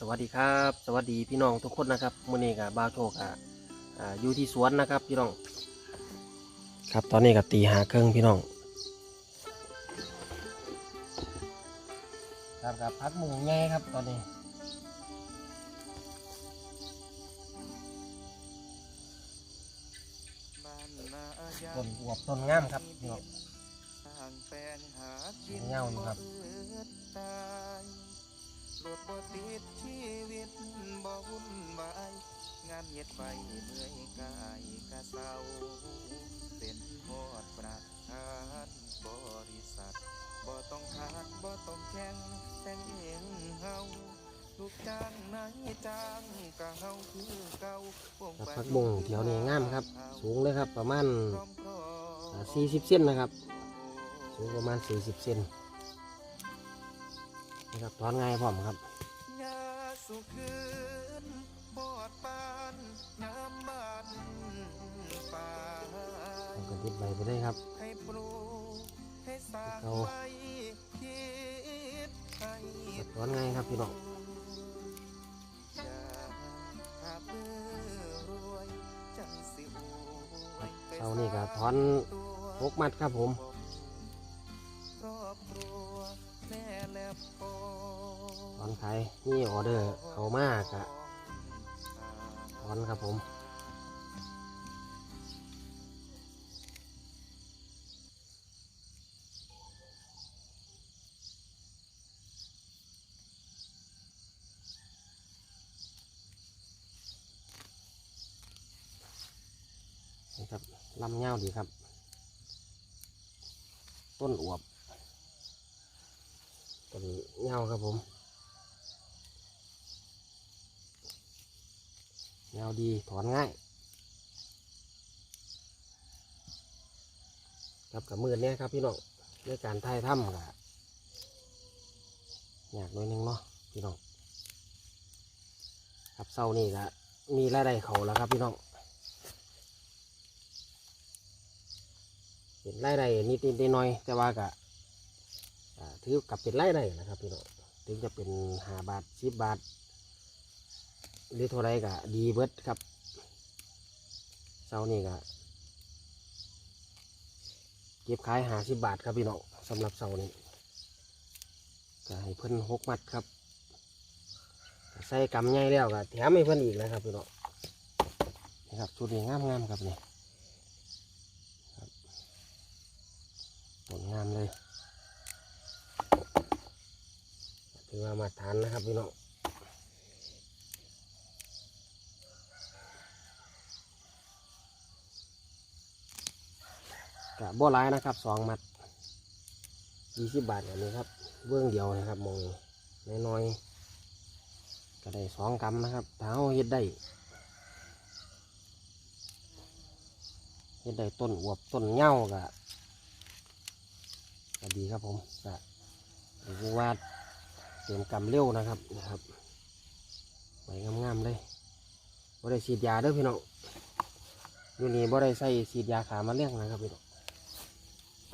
สวัสดีครับ สวัสดีพี่น้องทุกคนนะครับมื้อนี้กับบาวโชคอะอ่าอยู่ที่สวนนะครับพี่น้อง ครับตอนนี้ก็ตีหาเครื่องพี่น้อง ครับกับพักหมูแง่ครับตอนนี้ต้นอวบต้นงามครับพี่น้องเงาอยู่ครับ รถบ่ติดชีวิตบ่วุ่นวายงานเฮ็ดไปเมื่อยกายกะเศร้าเป็นพอดประธานบริษัทบ่ต้องขาดบ่ต้องแข่งแต่งเองเฮาลูกจ้างนายจ้างกะเฮาคือเก่าป่งครับไปพักบุ้งแถวนี้งามครับ สูงเลยครับประมาณพร้อมพร้อมสี่สิบเซนนะครับ สูงประมาณสี่สิบเซน นะครับถอนง่ายพร้อมครับยาสุขืนปอดปานน้ำมันป่าผมก็ติดใบไปได้ครับให้ปลูกให้สร้างเอาไว้คิดให้ครับถอนง่ายครับพี่น้องอย่าหาเพื่อรวยจังสิโอยไปเช้านี่ก็ถอนตัวหกมัดครับผม อนขายนี่ออเดอร์เขามากอะถอนครับผมนะครับลำเง่าดีครับ ต้นอวบต้นเง่าครับผม แนวดีถอนง่ายครับกับมือเนี้ยครับพี่น้องในการถ่ายถ้ำกะอยากหน่อยหนึงเนาะพี่น้องครับเศร้านี่ก็มีรายได้เขาแล้วครับพี่น้องเป็นรายได้นิดนิดๆหน่อยๆแต่ว่ากะถือกับเป็นรายได้นะครับพี่น้องถึงจะเป็นหาบาทสิบบาท หรือเท่าไรก็ดีเบิดครับเสานี้ก็เก็บขายหาสิบบาทครับพี่น้องสำหรับเสานี้ก็ให้เพิ่นหกมัดครับใส่กำใหญ่แล้วก็แถมให้เพิ่นอีกนะครับพี่น้องนี่ครับชุดนี้งามงามๆครับนี่ครับผลงามเลยถือว่ามาทานนะครับพี่น้อง กะบ่ร้ายนะครับสองมัดยี่สิบบาทอย่างนี้ครับเบื้องเดียวนะครับมองน้อยๆก็ได้สองกรัมนะครับถ้าเฮ็ดได้เฮ็ดได้ต้นอวบต้นเหง้ากะก็ดีครับผมกะเรียกว่าเตรียมกำเร็วนะครับนะครับใบงามๆเลยบ่ได้ฉีดยาเด้อพี่น้องอยู่นี่บ่ได้ใส่ฉีดยาขามาเลี้ยงนะครับพี่น้อง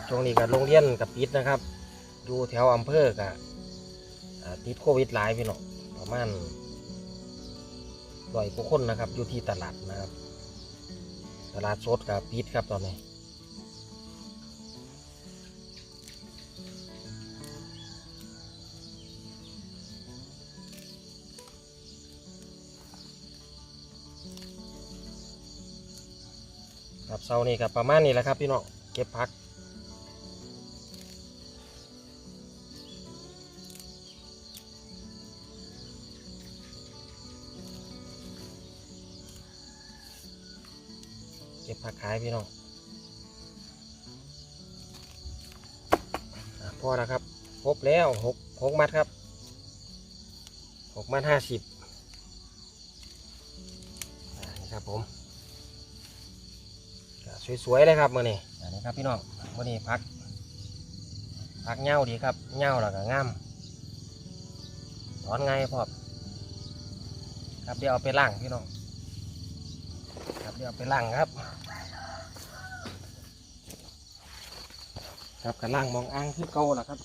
ครับช่วงนี้กับโรงเรียนกับปิดนะครับ อยู่แถวอำเภอกับติดโควิดหลายพี่น้องประมาณร้อยกว่าคนนะครับ อยู่ที่ตลาดนะครับ ตลาดสดกับปิดครับตอนนี้ครับเสาร์นี้กับประมาณนี้แหละครับพี่น้องเก็บพัก พี่น้องพอแล้วครับครบแล้วหกหกมัดครับหกมัดห้าสิบนี่ครับผมสวยๆเลยครับมื่อนี้อันนี้ครับพี่น้องมื่อนี้พักพักเง่าดีครับเง่าแล้วก็ง่ามถอนไงพ่อครับเดี๋ยวเอาไปล่างพี่น้องครับเดี๋ยวเอาไปล่างครับ ครับกับล่างมองอ้างที่เก่าแล้วครับ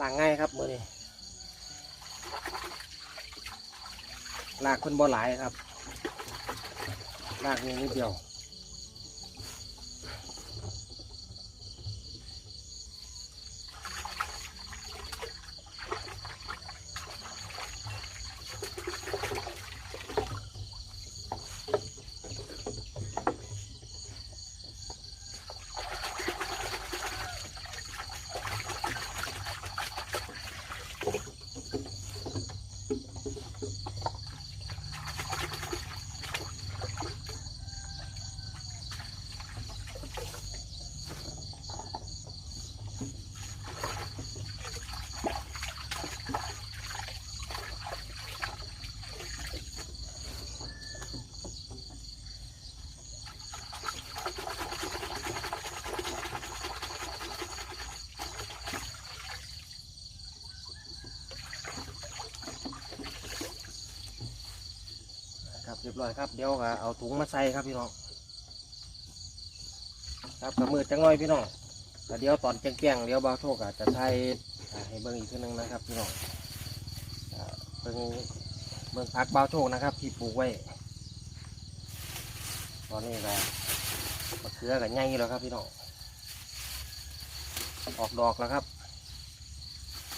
ล่างง่ายครับมือนี้ลากคนบ่หลายครับลากนี้นิดเดียว เรียบร้อยครับเดี๋ยวก็เอาถุงมาใส่ครับพี่น้องครับกระมือจังน้อยพี่น้องแต่เดี๋ยวตอนแจ้งๆเดี๋ยวบาโชคอาจจะใช้ให้เบิ่งอีกทีหนึงนะครับพี่น้องเบิ่งเบิ่งพักบาโชคนะครับ ที่ปลูกไว้ ตอนนี้ก็มะเขือกับใหญ่แล้วครับพี่น้องออกดอกแล้วครับ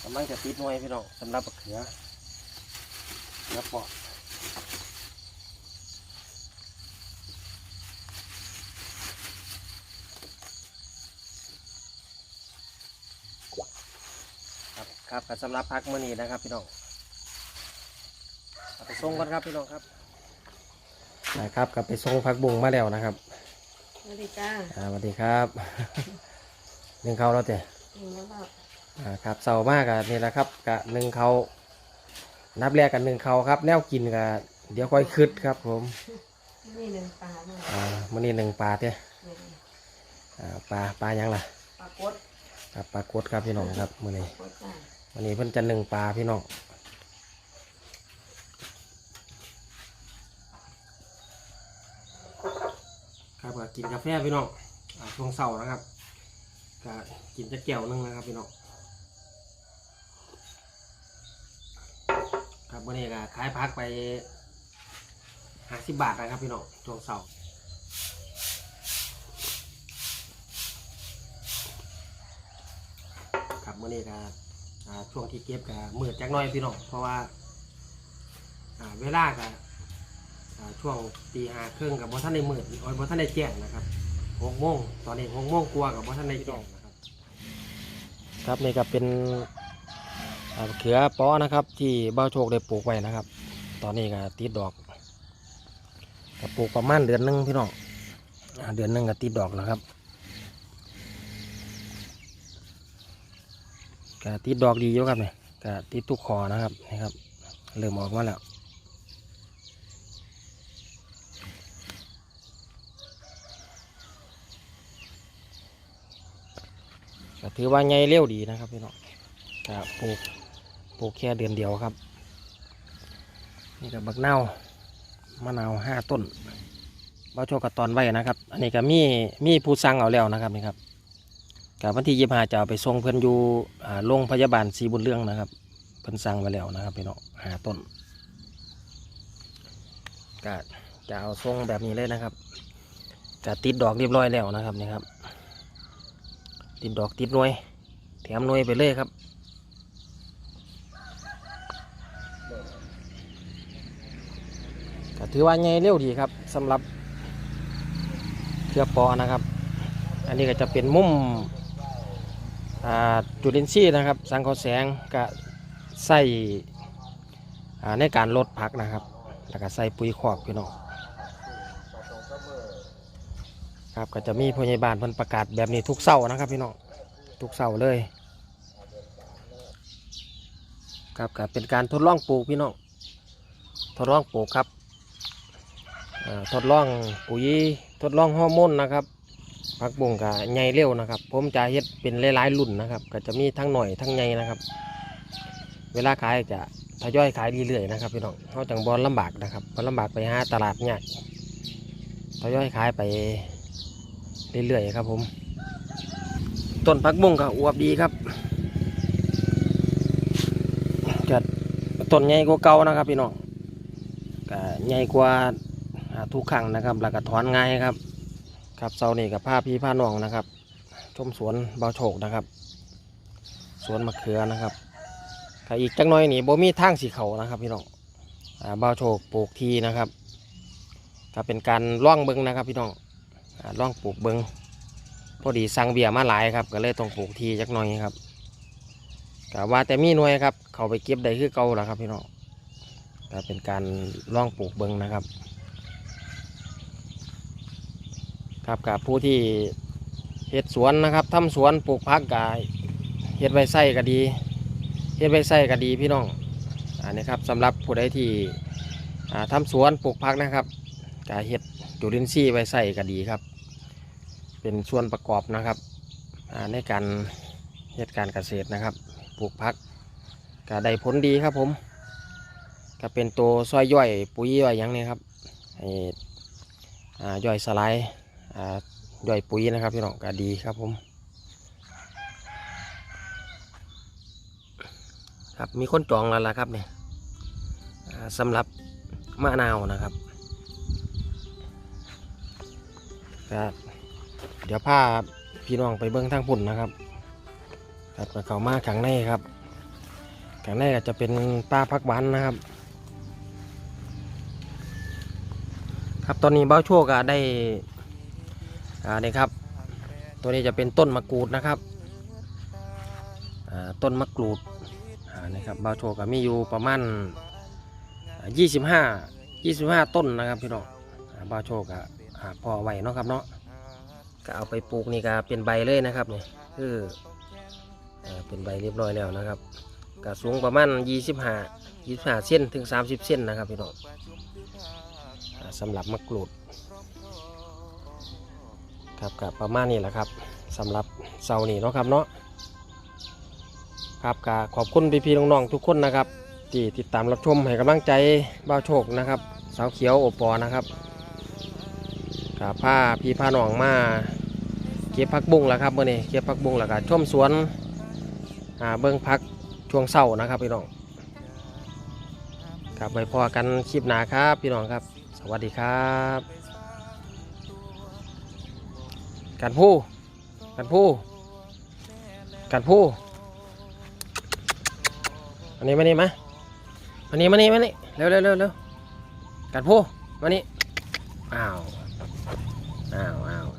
กำลังจะติดหน่วยพี่น้องสำหรับมะเขือแล้วปอก ครับครับก็สำหรับพักมื่อนี้นะครับ พี่น้องเอาไปส่งกันครับพี่น้องครับนะครับกลับไปส่งพักบุงมาแล้วนะครับสวัสดีจ้าอ่าสวัสดีครับ หนึ่งเขาแล้วเจ้ถึงแล้วก็อ่าครับเสาร์มากกับนี่แหละครับกะหนึ่งเขานับแรกกันหนึ่งเขาครับ แนวกินกะเดี๋ยวค่อยคืดครับผมนี่หนึ่งปลาหน่อยอ่ามื่อนี้หนึ่งปลาเจ้หนึ่งอ่าปลาปลายังล่ะปลากดครับปลากดครับพี่น้องครับมื่อนี้กดจ้า วันนี้เพิ่นจะหนึ่งปลาพี่น้องครับก็กินกาแฟพี่น้องช่วงเสาร์นะครับก็กินจะแก้วหนึงนะครับพี่น้องครับวันนี้ก็ขายพักไปห้าสิบบาทนะครับพี่น้องช่วงเสาร์ครับวันนี้ก็ อ่าช่วงที่เก็บกับมืดจักหน้อยพี่น้องเพราะว่าอ่าเวลากับอ่าช่วงตีห้าครึ่งกับบท่านในมืดโอ้ยบท่านในแจ้งนะครับหกโมงตอนนี้หกโมงกลัวากับบท่านในแจ้งนะครับครับนี่ก็เป็นอ่าเขือป้อนะครับ ที่บ้าวโชคได้ปลูกไว้นะครับ ตอนนี้ก็ติดดอกก็ปลูกประมาณเดือนหนึงพี่น้องอ่าเดือนหนึงก็ติดดอกแล้วครับ ก็ติดดอกดีอยู่ครับเนี่ยก็ติดทุกคอนะครับนี่ครับ เริ่มออกมาแล้วก็ถือว่าไงเร็วดีนะครับพี่น้องก็ปลูกปลูกแค่เดือนเดียวครับ นี่ก็บักเน่ามะนาวห้าต้นบ้าโชคกับตอนไว้นะครับ อันนี้ก็มีมีผู้สั่งเอาแล้วนะครับนี่ครับ กับวันที่ยี่ห้าจะเอาไปส่งเพื่อนอยู่โรงพยาบาลศรีบุญเรื่องนะครับ เพิ่นสั่งไว้แล้วนะครับพี่น้องหาต้นก็จะเอาทรงแบบนี้เลยนะครับจะติดดอกเรียบร้อยแล้วนะครับนี่ครับ ติดดอกติดหน่วย แถมหน่วยไปเลยครับก็ถือว่าไงเร็วดีครับสำหรับเครือปอนะครับ อันนี้ก็จะเป็นมุม จุลินทรีย์นะครับ สังเคราะห์แสงก็ใส่ในการลดผักนะครับ แล้วก็ใส่ปุ๋ยคอกพี่น้องครับก็จะมีพยาบาลเพิ่นประกาศแบบนี้ทุกเสาร์นะครับพี่น้องทุกเสาร์เลยครับก็เป็นการทดลองปลูกพี่น้องทดลองปลูกครับทดลองปุ๋ยทดลองฮอร์โมนนะครับ ผักบุ้งก็ใหญ่เร็วนะครับ ผมจะเฮ็ดเป็นหลายๆรุ่นนะครับ ก็จะมีทั้งหน่อยทั้งใหญ่นะครับ เวลาขายจะทยอยขายเรื่อยๆนะครับพี่น้องเขาจังบอลลำบากนะครับบอลลำบากไปหาตลาดยากทยอยขายไปเรื่อยๆครับ ผม ต้นผักบุ้งก็อวบดีครับก็ต้นใหญ่กว่าเก่านะครับพี่น้องก็ใหญ่กว่าอ่าทุกครั้งนะครับแล้วก็ถอนง่ายครับ ครับเสาร์นี้กับผ้าพี่ผ้าน้องนะครับ ชมสวนเบาโฉกนะครับ สวนมะเขือนะครับถ้าอีกจักหน้อยนี่บ่มีทางสีเขานะครับพี่น้องเบาโฉกปลูกทีนะครับก็เป็นการล่องเบิงนะครับ พี่น้องอล่องปลูกเบิงพอดีสั่งเบียร์มาหลายครับ ก็เลยต้องปลูกทีจักหน่อยครับก็ว่าแต่มีหน่วยครับ เขาไปเก็บได้คือเก่าแล้วครับ พี่น้องก็เป็นการล่องปลูกเบิงนะครับ ครับกับผู้ที่เฮ็ดสวนนะครับทำสวนปลูกพักกายเฮ็ดไว้ใส่ก็ดีเฮ็ดไว้ใส่ก็ดีพี่น้องอันนี้ครับสำหรับผู้ใดที่อ่าทำสวนปลูกพักนะครับกาเฮ็ดจุลินทรีย์ไว้ใส่ก็ดีครับ เป็นส่วนประกอบนะครับในการเฮ็ดการเกษตรนะครับ ปลูกพักก็ได้ผลดีครับผมก็เป็นตัวซอยย่อยปุ๋ยย่อยหยังนี่ครับย่อยสลาย ย่อยปุ๋ยนะครับพี่น้องก็ดีครับผม ครับมีคนจองแล้วล่ะครับเนี่ยสำหรับมะนาวนะครับก็เดี๋ยวพาพี่น้องไปเบิ้องทางพุ่นนะครับครับก็เข้ามาข้างในครับข้างในก็จะเป็นป้าพักหวานนะครับ ครับตอนนี้เบ้าโชคก็ได้ อ่านี่ครับ ตัวนี้จะเป็นต้นมะกรูดนะครับอ่าต้นมะกรูดอ่านี่ครับบาโชก็มีอยู่ประมาณยี่สิบห้ายี่สิบห้าต้นนะครับพี่น้องอ่าบาโชก็อ่าพอไหวเนาะครับเนาะก็เอาไปปลูกนี่ก็เป็นใบเลยนะครับนี่คือเป็นใบเรียบร้อยแล้วนะครับก็สูงประมาณยี่สิบห้ายี่สิบห้าเส้นถึงสามสิบเส้นนะครับพี่น้องสำหรับมะกรูด ครับกับประมาณนี้แหละครับสำหรับเสาร์นี้เนาะครับเนาะครับก็ขอบคุณพี่ๆน้องๆทุกคนนะครับที่ติดตามรับชมให้กำลังใจบ้าโชคนะครับสาวเขียวโอปอนะครับกับผ้าพี่ผ้านองมาเก็บพักบุ้งแล้วครับเมื่อนี้เก็บพักบุ้งแล้วก็ชมสวนเบิ้องพักช่วงเศร้านะครับพี่น้องครับไปพอกันคลิปหนาครับพี่น้องครับ สวัสดีครับ กันผู้กันผู้กันผู้อันนี้มานี่มามานี่มานี่มานี่เร็วเร็วเร็วเร็วกันผู้มานี่อ้าว